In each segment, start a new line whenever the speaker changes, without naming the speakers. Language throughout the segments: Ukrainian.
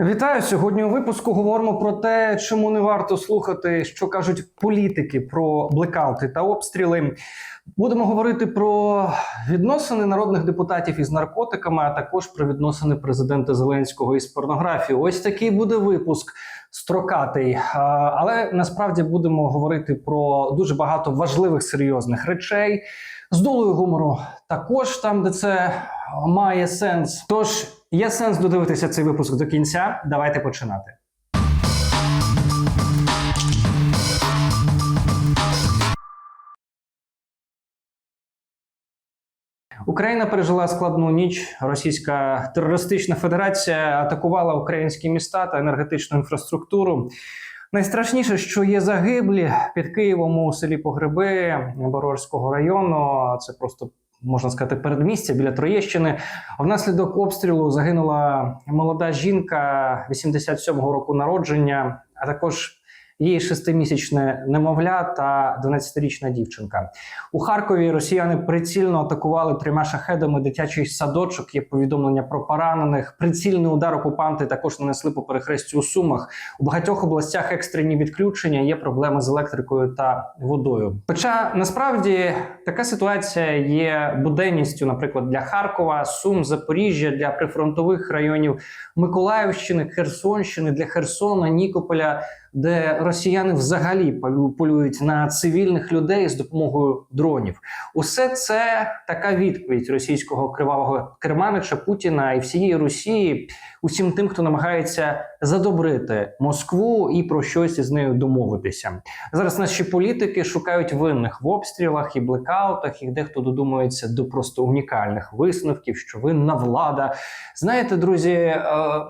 Вітаю сьогодні. У випуску говоримо про те, чому не варто слухати, що кажуть політики про блекаути та обстріли. Будемо говорити про відносини народних депутатів із наркотиками, а також про відносини президента Зеленського із порнографією. Ось такий буде випуск строкатий. Але насправді будемо говорити про дуже багато важливих серйозних речей з долею гумору. Також там, де це має сенс. Тож є сенс додивитися цей випуск до кінця. Давайте починати. Україна пережила складну ніч. Російська терористична федерація атакувала українські міста та енергетичну інфраструктуру. Найстрашніше, що є загиблі під Києвом у селі Погреби Борорського району. Це просто можна сказати передмістя біля Троєщини. Внаслідок обстрілу загинула молода жінка 87-го року народження, а також її шестимісячне немовля та 12-річна дівчинка. У Харкові росіяни прицільно атакували трьома шахедами дитячий садочок. Є повідомлення про поранених. Прицільний удар окупанти також нанесли по перехрестю у Сумах. У багатьох областях екстрені відключення є проблеми з електрикою та водою. Хоча насправді така ситуація є буденністю, наприклад, для Харкова, Сум, Запоріжжя, для прифронтових районів Миколаївщини, Херсонщини, для Херсона, Нікополя де росіяни взагалі полю- полюють на цивільних людей з допомогою дронів. Усе це така відповідь російського кривавого керманича Путіна і всієї Росії, усім тим, хто намагається задобрити Москву і про щось із нею домовитися. Зараз наші політики шукають винних в обстрілах і блекаутах, і дехто додумується до просто унікальних висновків, що винна влада. Знаєте, друзі, е,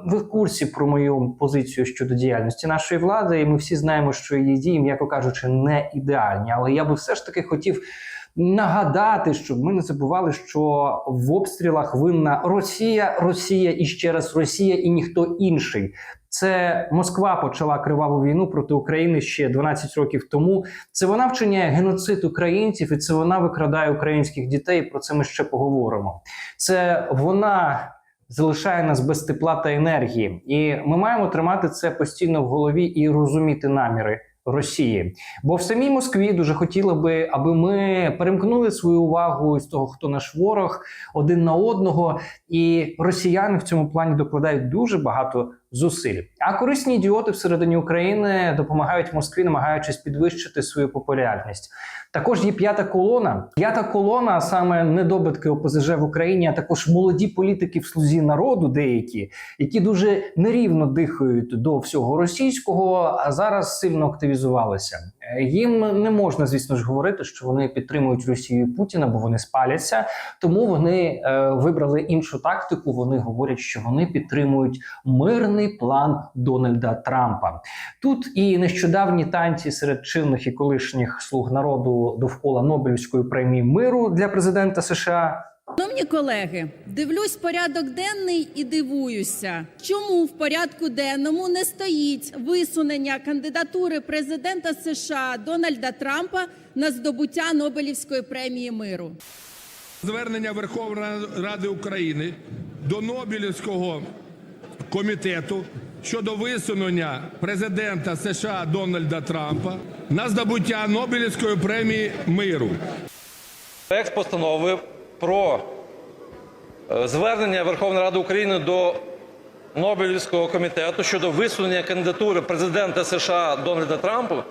ви в курсі про мою позицію щодо діяльності нашої влади, і ми всі знаємо, що її дії, м'яко кажучи, не ідеальні. Але я би все ж таки хотів. Нагадати, щоб ми не забували, що в обстрілах винна Росія, Росія і ще раз Росія, і ніхто інший. Це Москва почала криваву війну проти України ще 12 років тому. Це вона вчиняє геноцид українців, і це вона викрадає українських дітей. Про це ми ще поговоримо. Це вона залишає нас без тепла та енергії, і ми маємо тримати це постійно в голові і розуміти наміри. Росії, бо в самій Москві дуже хотіли би, аби ми перемкнули свою увагу з того, хто наш ворог, один на одного, і росіяни в цьому плані докладають дуже багато зусиль. А корисні ідіоти всередині України допомагають Москві, намагаючись підвищити свою популярність. Також є п'ята колона. П'ята колона, саме недобитки ОПЗЖ в Україні, а також молоді політики в слузі народу, деякі, які дуже нерівно дихають до всього російського, а зараз сильно активізувалися. Їм не можна, звісно ж, говорити, що вони підтримують Росію і Путіна, бо вони спаляться. Тому вони е, вибрали іншу тактику. Вони говорять, що вони підтримують мирний план Дональда Трампа. Тут і нещодавні танці серед чинних і колишніх слуг народу довкола Нобелівської премії миру для президента США.
Шановні колеги, дивлюсь порядок денний і дивуюся, чому в порядку денному не стоїть висунення кандидатури президента США Дональда Трампа на здобуття Нобелівської премії миру.
Звернення Верховної Ради України до Нобелівського комітету щодо висунення президента США Дональда Трампа на здобуття Нобелівської премії миру.
Проект постанови про е, звернення Верховної Ради України до Нобелівського комітету щодо висунення кандидатури президента США Дональда Трампа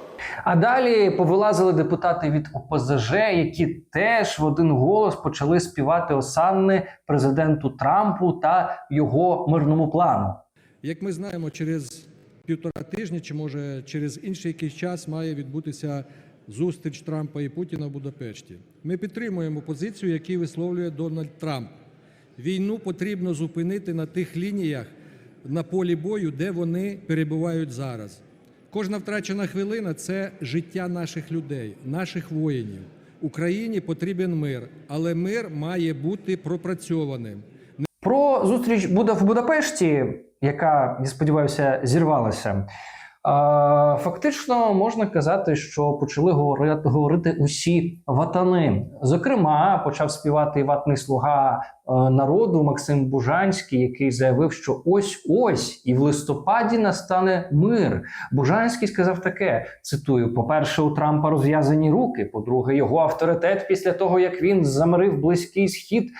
А далі повилазили депутати від ОПЗЖ, які теж в один голос почали співати осанни президенту Трампу та його мирному плану.
Як ми знаємо, через півтора тижні, чи може через інший якийсь час має відбутися зустріч Трампа і Путіна в Будапешті. Ми підтримуємо позицію, яку висловлює Дональд Трамп. Війну потрібно зупинити на тих лініях на полі бою, де вони перебувають зараз. Кожна втрачена хвилина це життя наших людей, наших воїнів. Україні потрібен мир, але мир має бути пропрацьованим.
Про зустріч буде в Будапешті, яка, я сподіваюся, зірвалася. Фактично можна казати, що почали говорити, говорити усі ватани. Зокрема, почав співати ватний слуга е, народу Максим Бужанський, який заявив, що ось ось і в листопаді настане мир. Бужанський сказав таке: цитую: по-перше, у Трампа розв'язані руки. По-друге, його авторитет після того, як він замирив близький схід,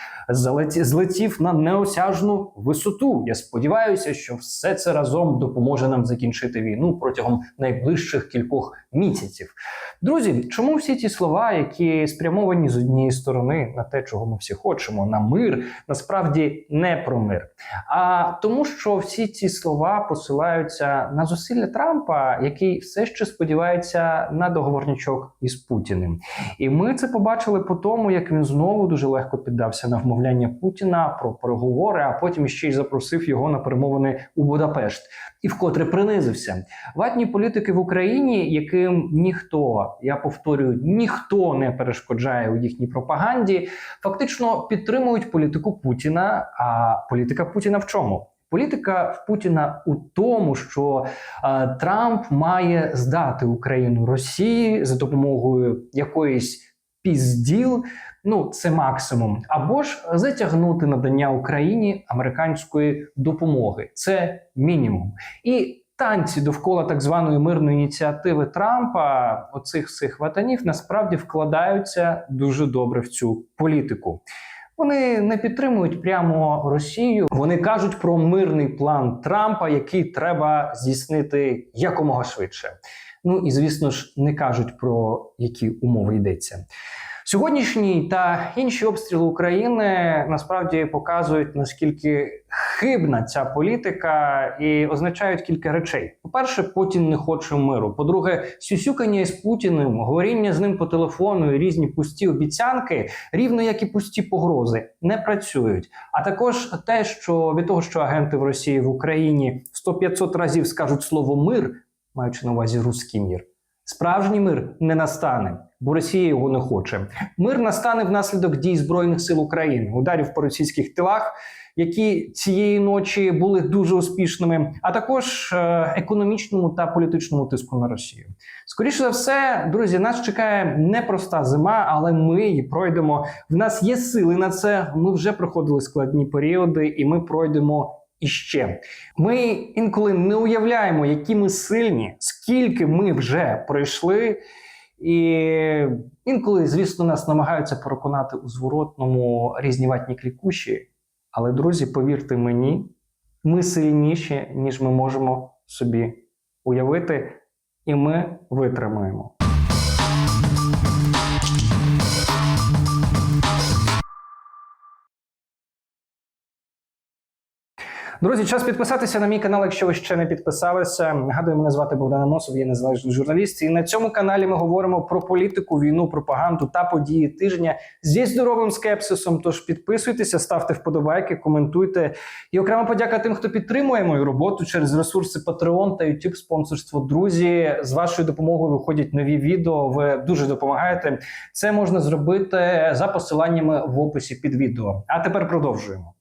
злетів на неосяжну висоту. Я сподіваюся, що все це разом допоможе нам закінчити війну протягом найближчих кількох місяців. Друзі, чому всі ті слова, які спрямовані з однієї сторони на те, чого ми всі хочемо, на мир, насправді не про мир, а тому, що всі ці слова посилаються на зусилля Трампа, який все ще сподівається на договорнячок із Путіним. І ми це побачили по тому, як він знову дуже легко піддався на вмовляння Путіна про переговори, а потім ще й запросив його на перемовини у Будапешт. І вкотре принизився. Ватні політики в Україні, яким ніхто, я повторюю, ніхто не перешкоджає у їхній пропаганді, фактично підтримують політику Путіна. А політика Путіна в чому? Політика в Путіна у тому, що е, Трамп має здати Україну Росії за допомогою якоїсь пізділ. Ну, це максимум, або ж затягнути надання Україні американської допомоги. Це мінімум. І танці довкола так званої мирної ініціативи Трампа, оцих всіх ватанів, насправді вкладаються дуже добре в цю політику. Вони не підтримують прямо Росію. Вони кажуть про мирний план Трампа, який треба здійснити якомога швидше. Ну і звісно ж не кажуть про які умови йдеться. Сьогоднішній та інші обстріли України насправді показують наскільки хибна ця політика і означають кілька речей. По-перше, Путін не хоче миру. По-друге, сюсюкання з Путіним, говоріння з ним по телефону і різні пусті обіцянки, рівно як і пусті погрози, не працюють. А також те, що від того, що агенти в Росії в Україні 100-500 разів скажуть слово мир, маючи на увазі руський мір. Справжній мир не настане, бо Росія його не хоче. Мир настане внаслідок дій збройних сил України, ударів по російських тилах, які цієї ночі були дуже успішними, а також е, економічному та політичному тиску на Росію. Скоріше за все, друзі, нас чекає непроста зима, але ми її пройдемо. В нас є сили на це. Ми вже проходили складні періоди, і ми пройдемо. Іще. Ми інколи не уявляємо, які ми сильні, скільки ми вже пройшли. І інколи, звісно, нас намагаються переконати у зворотному різні ватні клікуші. Але, друзі, повірте мені, ми сильніші, ніж ми можемо собі уявити, і ми витримаємо. Друзі, час підписатися на мій канал, якщо ви ще не підписалися. Нагадую, мене звати Богдан Амосов, я незалежний журналіст. І на цьому каналі ми говоримо про політику, війну, пропаганду та події тижня зі здоровим скепсисом. Тож підписуйтеся, ставте вподобайки, коментуйте. І окрема подяка тим, хто підтримує мою роботу через ресурси Patreon та YouTube спонсорство. Друзі, з вашою допомогою виходять нові відео. Ви дуже допомагаєте. Це можна зробити за посиланнями в описі під відео. А тепер продовжуємо.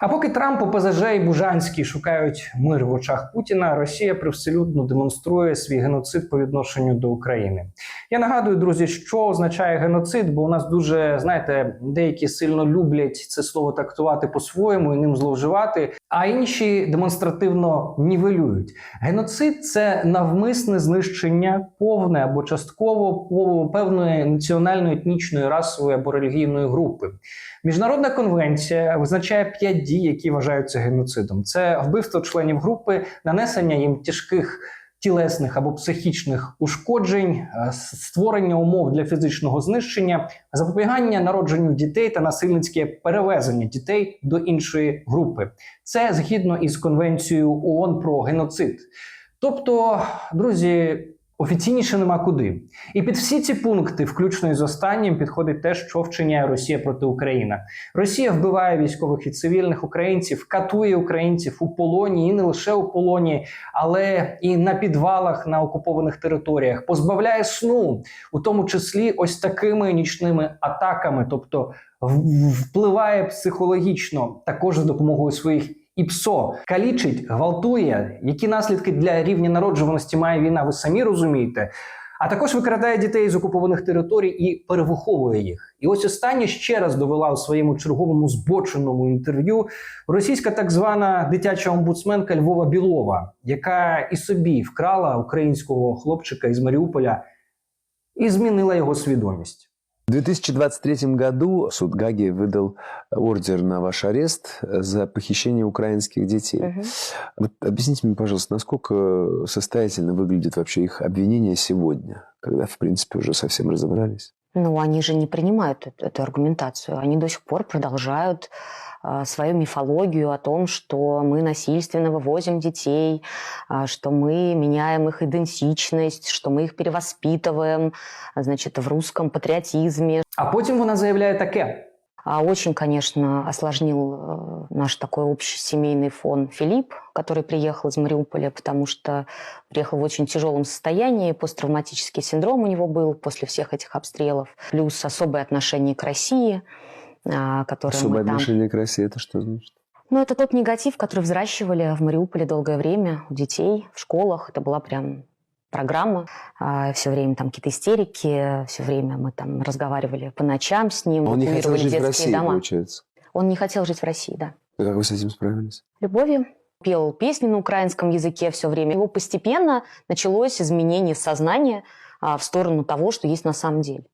А поки Трамп, ОПЗЖ і Бужанський шукають мир в очах Путіна, Росія привселюдно демонструє свій геноцид по відношенню до України. Я нагадую, друзі, що означає геноцид, бо у нас дуже знаєте, деякі сильно люблять це слово трактувати по-своєму і ним зловживати, а інші демонстративно нівелюють. Геноцид це навмисне знищення, повне або частково певної національної, етнічної, расової або релігійної групи. Міжнародна конвенція визначає п'ять дій, які вважаються геноцидом: це вбивство членів групи, нанесення їм тяжких тілесних або психічних ушкоджень, е, створення умов для фізичного знищення, запобігання народженню дітей та насильницьке перевезення дітей до іншої групи. Це згідно із конвенцією ООН про геноцид. Тобто, друзі, Офіційніше нема куди. І під всі ці пункти, включно із останнім, підходить те, що вчиняє Росія проти України. Росія вбиває військових і цивільних українців, катує українців у полоні і не лише у полоні, але і на підвалах на окупованих територіях, позбавляє сну, у тому числі ось такими нічними атаками, тобто впливає психологічно також за допомогою своїх і ПСО калічить, гвалтує. Які наслідки для рівня народжуваності має війна, ви самі розумієте. А також викрадає дітей з окупованих територій і перевиховує їх. І ось останнє ще раз довела у своєму черговому збоченому інтерв'ю російська так звана дитяча омбудсменка Львова Білова, яка і собі вкрала українського хлопчика із Маріуполя і змінила його свідомість.
В 2023 году суд Гаги выдал ордер на ваш арест за похищение украинских детей.
Мгм.
Вот объясните мне, пожалуйста, насколько состоятельно выглядит вообще их обвинение сегодня, когда, в принципе, уже совсем разобрались?
Ну, они же не принимают эту, эту аргументацию. Они до сих пор продолжают а, свою мифологию о том, что мы насильственно вывозим детей, а, что мы меняем их идентичность, что мы их перевоспитываем, а, значит, в русском патриотизме.
А потім вона заявляє таке:
Очень, конечно, осложнил э, наш такой общий семейный фон Филипп, который приехал из Мариуполя, потому что приехал в очень тяжелом состоянии, посттравматический синдром у него был после всех этих обстрелов, плюс особое отношение к России, а, которое
Особое
мы там...
отношение к России, это что значит?
Ну, это тот негатив, который взращивали в Мариуполе долгое время у детей, в школах. Это была прям программа. все время там какие-то истерики, все время мы там разговаривали по ночам с ним,
Он не хотел жить в России,
дома.
получается.
Он не хотел жить в России, да.
И Как вы с этим справились?
Любовью. Пел песни на украинском языке все время. Его постепенно началось изменение сознания а, в сторону того, что есть на самом деле.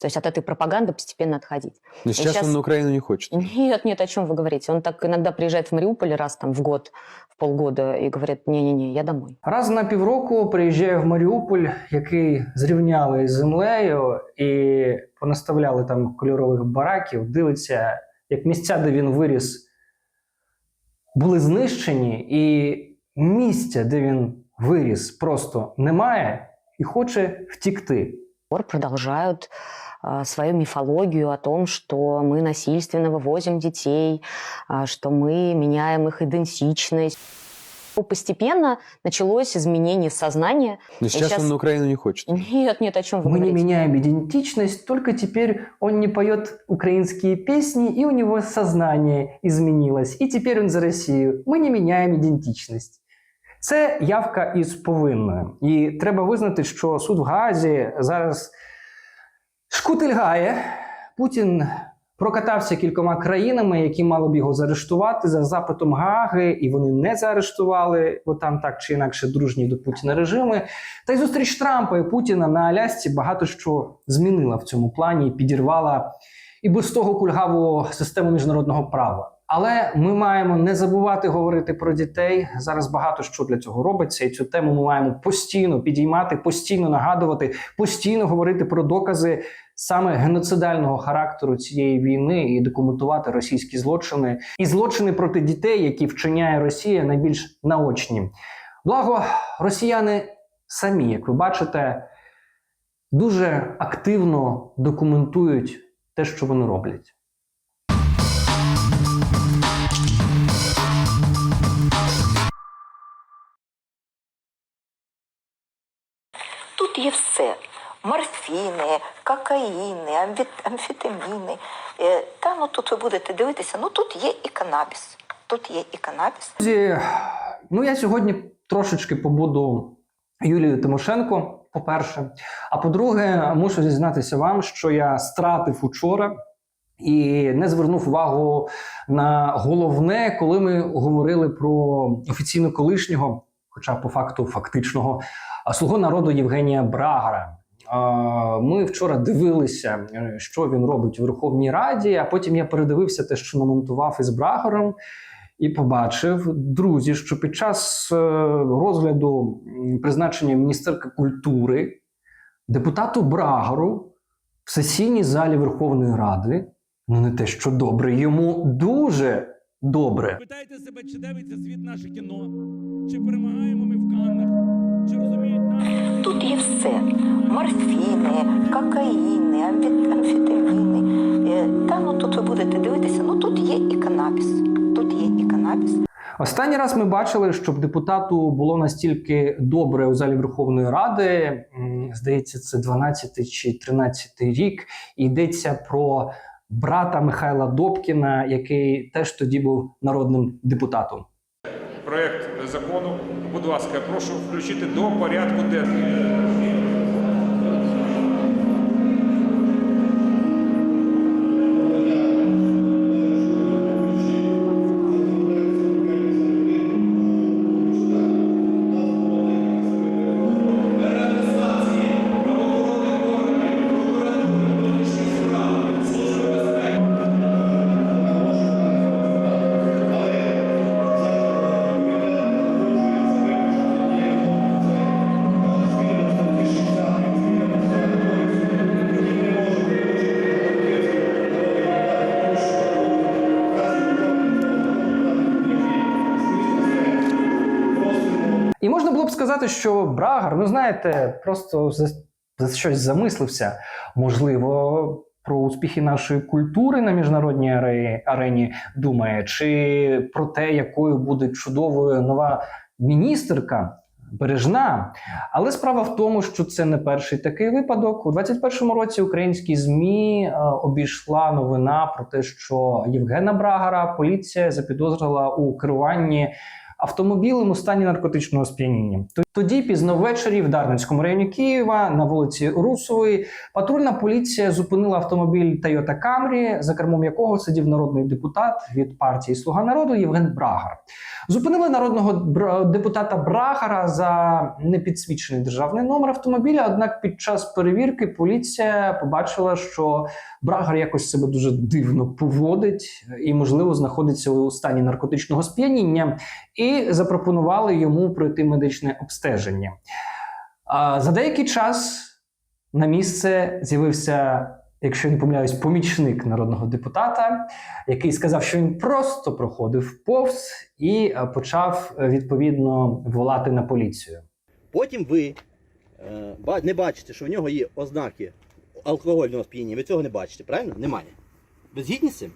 То есть от этой пропаганды постепенно отходить.
Но сейчас,
сейчас-
он на Украину не хочет.
Нет, нет, о чем вы говорите. Он так иногда приезжает в Мариуполь раз там в год, в полгода и говорит, не-не-не, я домой.
Раз на півроку приїжджає в Маріуполь, який зрівняли з землею, і понаставляли там кольорових бараків, дивиться, як місця, де він виріс, були знищені, і місця, де він виріс, просто немає, і хоче втікти.
пор продолжают а, свою мифологию о том, что мы насильственно вывозим детей, а, что мы меняем их идентичность. Постепенно началось изменение сознания.
Но сейчас,
сейчас-
он на Украину не хочет.
Нет, нет, о чем вы
Мы не
говорите.
меняем идентичность, только теперь он не поет украинские песни, и у него сознание изменилось. И теперь он за Россию. Ми не міняємо ідентичність. Це явка із повинною. І треба визнати, що суд в Гаазі зараз шкутильгає. Путін прокатався кількома країнами, які мали б його заарештувати за запитом Гааги, і вони не заарештували, бо там так чи інакше дружні до Путіна режими. Та й зустріч Трампа і Путіна на Алясці багато що змінила в цьому плані і підірвала і без того кульгаву систему міжнародного права. Але ми маємо не забувати говорити про дітей. Зараз багато що для цього робиться, і цю тему ми маємо постійно підіймати, постійно нагадувати, постійно говорити про докази саме геноцидального характеру цієї війни і документувати російські злочини і злочини проти дітей, які вчиняє Росія, найбільш наочні. Благо, росіяни самі, як ви бачите, дуже активно документують те, що вони роблять.
Морфіни, кокаїни, амфетаміни. Е, Та ну тут ви будете дивитися, ну тут є і канабіс. Тут є і канабіс.
Ну я сьогодні трошечки побуду Юлією Тимошенко, по-перше. А по-друге, мушу зізнатися вам, що я стратив учора і не звернув увагу на головне, коли ми говорили про офіційно колишнього, хоча по факту фактичного, слугу народу Євгенія Брагара. Ми вчора дивилися, е, що він робить у Верховній Раді, а потім я передивився те, що намонтував із Брагаром і побачив, друзі, що під час е, розгляду призначення міністерка культури депутату Брагару в сесійній залі Верховної Ради, ну не те, що добре, йому дуже добре.
Питайте себе, чи дивиться світ наше кіно, чи перемагаємо ми в Каннах, чи
Тут є все: морфіни, кокаїни, амфетаміни. Е, Та ну тут ви будете дивитися, ну тут є і канабіс. Тут є і канабіс.
Останній раз ми бачили, щоб депутату було настільки добре у залі Верховної Ради. Здається, це 12 чи 13 рік. І йдеться про брата Михайла Добкіна, який теж тоді був народним депутатом.
проект закону. Будь ласка, прошу включити до порядку денного.
Сказати, що Брагар, ну знаєте, просто за, за щось замислився. Можливо, про успіхи нашої культури на міжнародній аре- арені думає, чи про те, якою буде чудовою нова міністерка. Бережна, але справа в тому, що це не перший такий випадок. У 21-му році українські змі е, обійшла новина про те, що Євгена Брагара поліція запідозрила у керуванні автомобілем у стані наркотичного сп'яніння. Тоді пізно ввечері в Дарницькому районі Києва на вулиці Русової патрульна поліція зупинила автомобіль Toyota Camry, за кермом якого сидів народний депутат від партії Слуга народу Євген Брагар. Зупинили народного депутата Брагара за непідсвічений державний номер автомобіля. Однак під час перевірки поліція побачила, що Брагар якось себе дуже дивно поводить і, можливо, знаходиться у стані наркотичного сп'яніння і запропонували йому пройти медичне обстеження. За деякий час на місце з'явився, якщо не помиляюсь, помічник народного депутата, який сказав, що він просто проходив повз і е, почав е, відповідно волати на поліцію.
Потім ви е, не бачите, що в нього є ознаки алкогольного сп'яніння. Ви цього не бачите, правильно? Немає. Ви згідні з цим?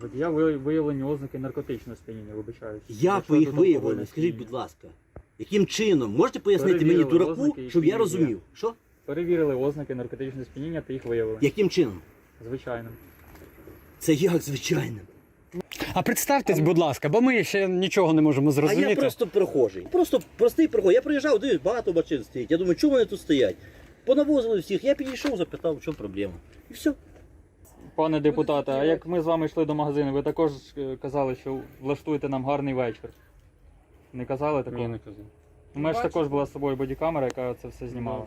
Ви- виявлені ознаки наркотичного сп'яніння, вибачаюсь.
Як ви їх виявили? Скажіть, будь ласка. Яким чином? Можете пояснити мені,
Перевірили
дураку,
ознаки,
щоб я
які є.
розумів? Що?
Перевірили ознаки наркотичного сп'яніння та їх виявили.
Яким чином?
Звичайно.
Це як звичайно.
А представтесь, будь ласка, бо ми ще нічого не можемо
А
зрозуміти.
я просто прохожий. Просто простий прохожий. Я приїжджав, дивлюсь, багато машин стоїть. Я думаю, чому вони тут стоять? Понавозили всіх. Я підійшов, запитав, в чому проблема. І все.
Пане депутате, а як ми з вами йшли до магазину, ви також е, казали, що влаштуєте нам гарний вечір. Не казали такого? Ні, не казав. У мене ж також була з собою бодікамера, яка це все знімала.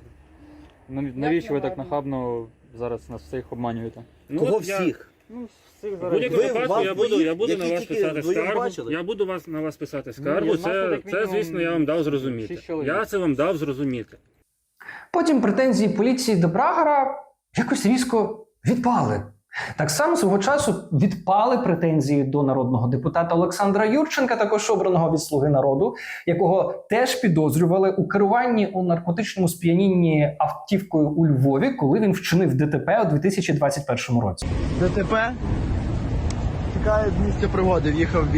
Ну, Навіщо ви так нахабно зараз нас всіх обманюєте?
Кого всіх?
Ну, всіх
В
зараз.
будь-якому
Ви-
випадку я
буду- я буду
які
на вас
тільки
писати
вдвоєм
скаргу.
бачили?
Я буду вас на вас писати
Ну,
скаргу.
я
Це,
як
це,
мінімум
звісно, я вам дав зрозуміти.
шість чоловік.
Я це вам дав зрозуміти.
Потім претензії поліції до Брагара якось різко відпали. Так само свого часу відпали претензії до народного депутата Олександра Юрченка, також обраного від Слуги народу, якого теж підозрювали у керуванні у наркотичному сп'янінні автівкою у Львові, коли він вчинив ДТП у 2021 році.
ДТП. Тікає з місця пригоди, в'їхав в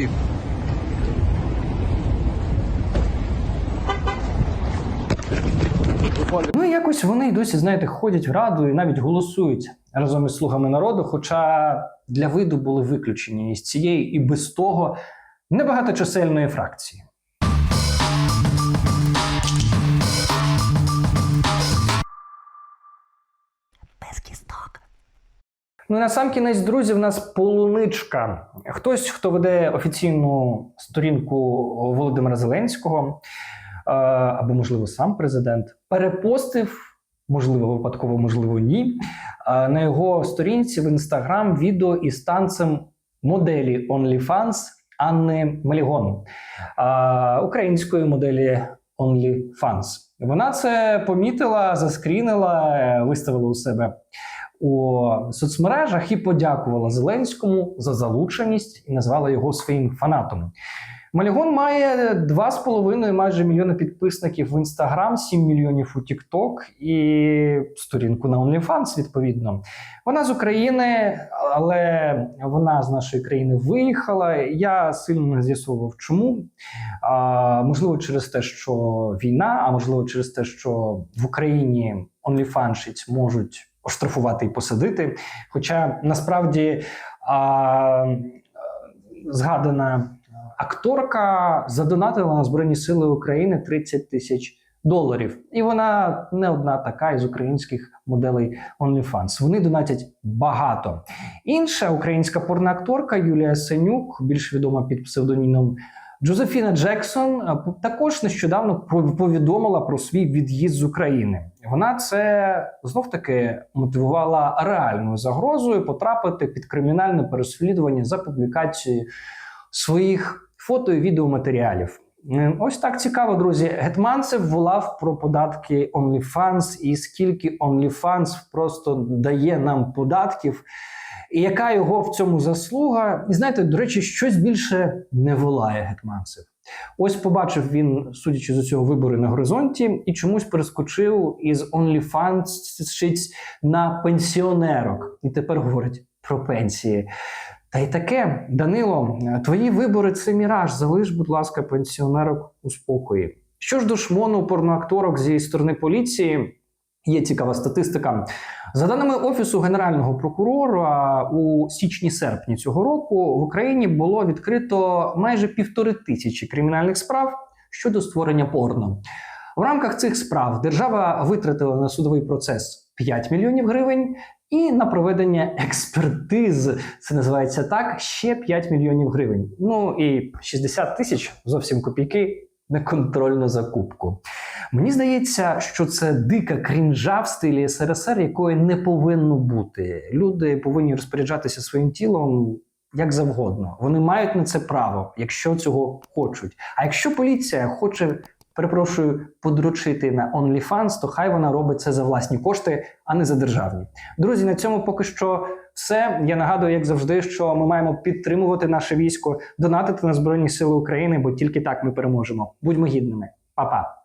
бік.
Ну і якось вони й досі, знаєте, ходять в раду і навіть голосують разом із слугами народу. Хоча для виду були виключені із цієї і без того небагаточисельної фракції. Ну на сам кінець, друзі, в нас полуничка. Хтось, хто веде офіційну сторінку Володимира Зеленського, або, можливо, сам президент, перепостив, можливо, випадково, можливо, ні. На його сторінці в інстаграм відео із танцем моделі OnlyFans Анни Мелігон, української моделі OnlyFans. Вона це помітила, заскрінила, виставила у себе у соцмережах і подякувала Зеленському за залученість і назвала його своїм фанатом. Малігон має 2,5 майже мільйони підписників в Інстаграм, 7 мільйонів у Тікток і сторінку на OnlyFans, відповідно. Вона з України, але вона з нашої країни виїхала. Я сильно не з'ясовував, чому. А, можливо, через те, що війна, а можливо, через те, що в Україні онліфаншиць можуть оштрафувати і посадити. Хоча насправді а, згадана акторка задонатила на Збройні Сили України 30 тисяч доларів. І вона не одна така із українських моделей OnlyFans. Вони донатять багато. Інша українська порноакторка Юлія Сенюк, більш відома під псевдонімом Джозефіна Джексон, е, також нещодавно повідомила про свій від'їзд з України. Вона це знов таки мотивувала реальною загрозою потрапити під кримінальне переслідування за публікацією своїх фото і відеоматеріалів. Е, Ось так цікаво, друзі. Гетманцев волав про податки OnlyFans і скільки OnlyFans просто дає нам податків, і яка його в цьому заслуга. І знаєте, до речі, щось більше не волає Гетманцев. Ось побачив він, судячи з усього, вибори на горизонті, і чомусь перескочив із OnlyFans на пенсіонерок. І тепер говорить про пенсії. Та й таке, Данило, твої вибори це міраж. Залиш, будь ласка, пенсіонерок у спокої. Що ж до шмону порноакторок зі сторони поліції, є цікава статистика. За даними Офісу Генерального прокурора, у січні-серпні цього року в Україні було відкрито майже півтори тисячі кримінальних справ щодо створення порно. В рамках цих справ держава витратила на судовий процес 5 мільйонів гривень. І на проведення експертиз, це називається так, ще 5 мільйонів гривень. Ну і 60 тисяч зовсім копійки на контрольну закупку. Мені здається, що це дика крінжа в стилі СРСР, якої не повинно бути. Люди повинні розпоряджатися своїм тілом як завгодно. Вони мають на це право, якщо цього хочуть. А якщо поліція хоче, перепрошую, подручити на OnlyFans, то хай вона робить це за власні кошти, а не за державні. Друзі, на цьому поки що все. Я нагадую, як завжди, що ми маємо підтримувати наше військо, донатити на Збройні Сили України, бо тільки так ми переможемо. Будьмо гідними. Па-па!